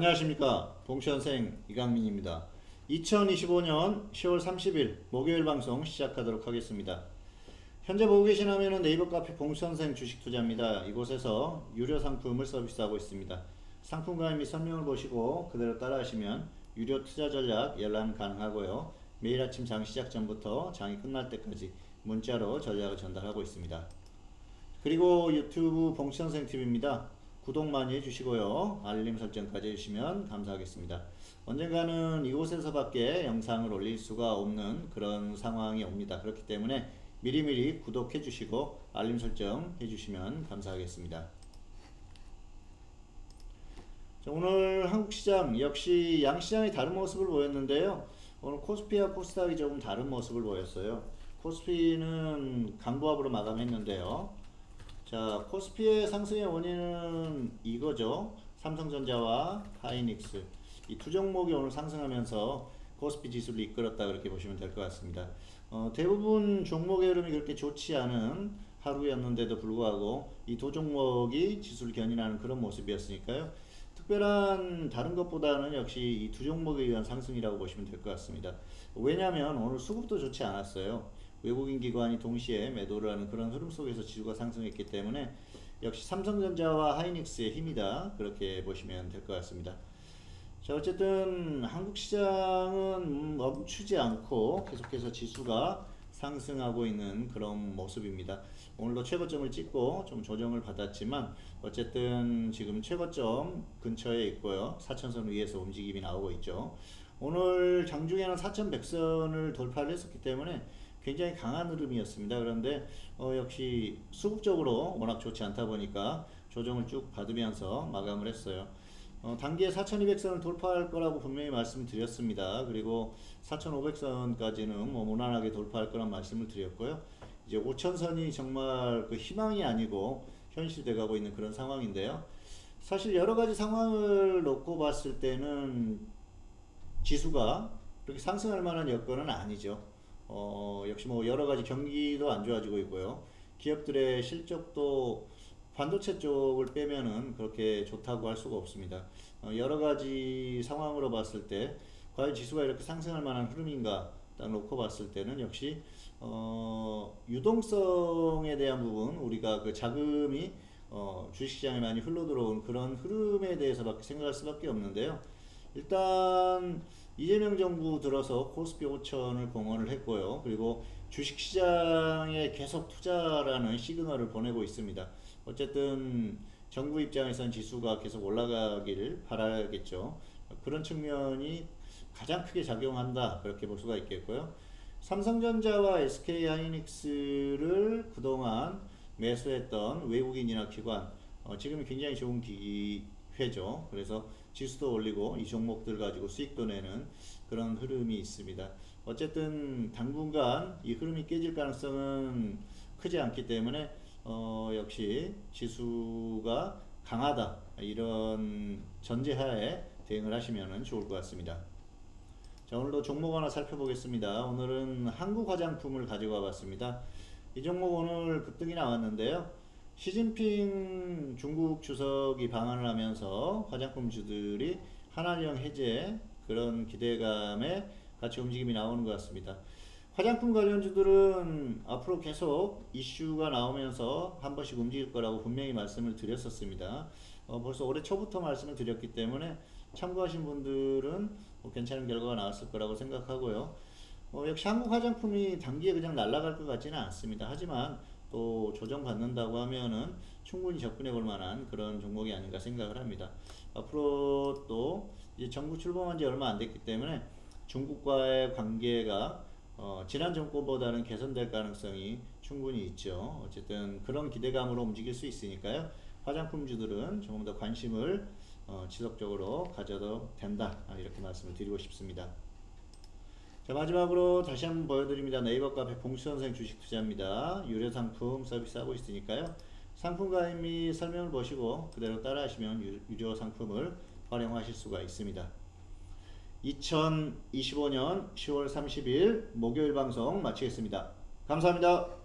안녕하십니까. 봉시원생 이강민입니다. 2025년 10월 30일 목요일 방송 시작하도록 하겠습니다. 현재 보고 계신 화면은 네이버 카페 봉시원생 주식투자입니다. 이곳에서 유료 상품을 서비스하고 있습니다. 상품 가입 및 설명을 보시고 그대로 따라하시면 유료 투자 전략 열람 가능하고요. 매일 아침 장 시작 전부터 장이 끝날 때까지 문자로 전략을 전달하고 있습니다. 그리고 유튜브 봉선생 TV입니다. 구독 많이 해주시고요. 알림 설정까지 해주시면 감사하겠습니다. 언젠가는 이곳에서 밖에 영상을 올릴 수가 없는 그런 상황이 옵니다. 그렇기 때문에 미리미리 구독해 주시고 알림 설정 해주시면 감사하겠습니다. 자, 오늘 한국 시장 역시 양 시장이 다른 모습을 보였는데요. 오늘 코스피와 코스닥이 조금 다른 모습을 보였어요. 코스피는 강보합으로 마감했는데요. 자, 코스피의 상승의 원인은 이거죠. 삼성전자와 하이닉스 이 두 종목이 오늘 상승하면서 코스피 지수를 이끌었다 그렇게 보시면 될 것 같습니다. 어, 대부분 종목의 흐름이 그렇게 좋지 않은 하루였는데도 불구하고 이 두 종목이 지수를 견인하는 그런 모습이었으니까요. 특별한 다른 것보다는 역시 이 두 종목에 의한 상승이라고 보시면 될 것 같습니다. 왜냐하면 오늘 수급도 좋지 않았어요. 외국인 기관이 동시에 매도를 하는 그런 흐름 속에서 지수가 상승했기 때문에 역시 삼성전자와 하이닉스의 힘이다 그렇게 보시면 될 것 같습니다. 자 어쨌든 한국 시장은 멈추지 않고 계속해서 지수가 상승하고 있는 그런 모습입니다. 오늘도 최고점을 찍고 좀 조정을 받았지만 어쨌든 지금 최고점 근처에 있고요. 4천선 위에서 움직임이 나오고 있죠. 오늘 장중에는 4,100선을 돌파를 했었기 때문에 굉장히 강한 흐름이었습니다. 그런데 어, 역시 수급적으로 워낙 좋지 않다 보니까 조정을 쭉 받으면서 마감을 했어요. 어, 단기에 4,200선을 돌파할 거라고 분명히 말씀드렸습니다. 그리고 4,500선까지는 뭐 무난하게 돌파할 거란 말씀을 드렸고요. 이제 5,000선이 정말 그 희망이 아니고 현실돼 가고 있는 그런 상황인데요. 사실 여러 가지 상황을 놓고 봤을 때는 지수가 그렇게 상승할 만한 여건은 아니죠. 어, 역시 뭐 여러 가지 경기도 안 좋아지고 있고요. 기업들의 실적도 반도체 쪽을 빼면은 그렇게 좋다고 할 수가 없습니다. 어, 여러 가지 상황으로 봤을 때 과연 지수가 이렇게 상승할 만한 흐름인가 딱 놓고 봤을 때는 역시 어, 유동성에 대한 부분 우리가 그 자금이 어, 주식시장에 많이 흘러 들어온 그런 흐름에 대해서밖에 생각할 수밖에 없는데요. 일단 이재명 정부 들어서 코스피 5천을 공언을 했고요. 그리고 주식시장에 계속 투자라는 시그널을 보내고 있습니다. 어쨌든 정부 입장에선 지수가 계속 올라가기를 바라겠죠. 그런 측면이 가장 크게 작용한다. 그렇게 볼 수가 있겠고요. 삼성전자와 SK 하이닉스를 그동안 매수했던 외국인이나 기관, 어, 지금은 굉장히 좋은 기 회죠. 그래서 지수도 올리고 이 종목들 가지고 수익도 내는 그런 흐름이 있습니다. 어쨌든 당분간 이 흐름이 깨질 가능성은 크지 않기 때문에 어, 역시 지수가 강하다 이런 전제하에 대응을 하시면 좋을 것 같습니다. 자 오늘도 종목 하나 살펴보겠습니다. 오늘은 한국 화장품을 가지고 와봤습니다. 이 종목 오늘 급등이 나왔는데요. 시진핑 중국 주석이 방한을 하면서 화장품주들이 한한령 해제 그런 기대감에 같이 움직임이 나오는 것 같습니다. 화장품 관련주들은 앞으로 계속 이슈가 나오면서 한 번씩 움직일 거라고 분명히 말씀을 드렸었습니다. 어, 벌써 올해 초부터 말씀을 드렸기 때문에 참고하신 분들은 뭐 괜찮은 결과가 나왔을 거라고 생각하고요. 어, 역시 한국 화장품이 단기에 그냥 날아갈 것 같지는 않습니다. 하지만 또 조정받는다고 하면은 충분히 접근해 볼 만한 그런 종목이 아닌가 생각을 합니다. 앞으로 또 이제 정부 출범한 지 얼마 안 됐기 때문에 중국과의 관계가 어, 지난 정권보다는 개선될 가능성이 충분히 있죠. 어쨌든 그런 기대감으로 움직일 수 있으니까요. 화장품주들은 조금 더 관심을 어, 지속적으로 가져도 된다. 아, 이렇게 말씀을 드리고 싶습니다. 자 마지막으로 다시 한번 보여드립니다. 네이버 카페 봉수 선생 주식 투자입니다. 유료 상품 서비스 하고 있으니까요. 상품 가입 및 설명을 보시고 그대로 따라하시면 유, 유료 상품을 활용하실 수가 있습니다. 2025년 10월 30일 목요일 방송 마치겠습니다. 감사합니다.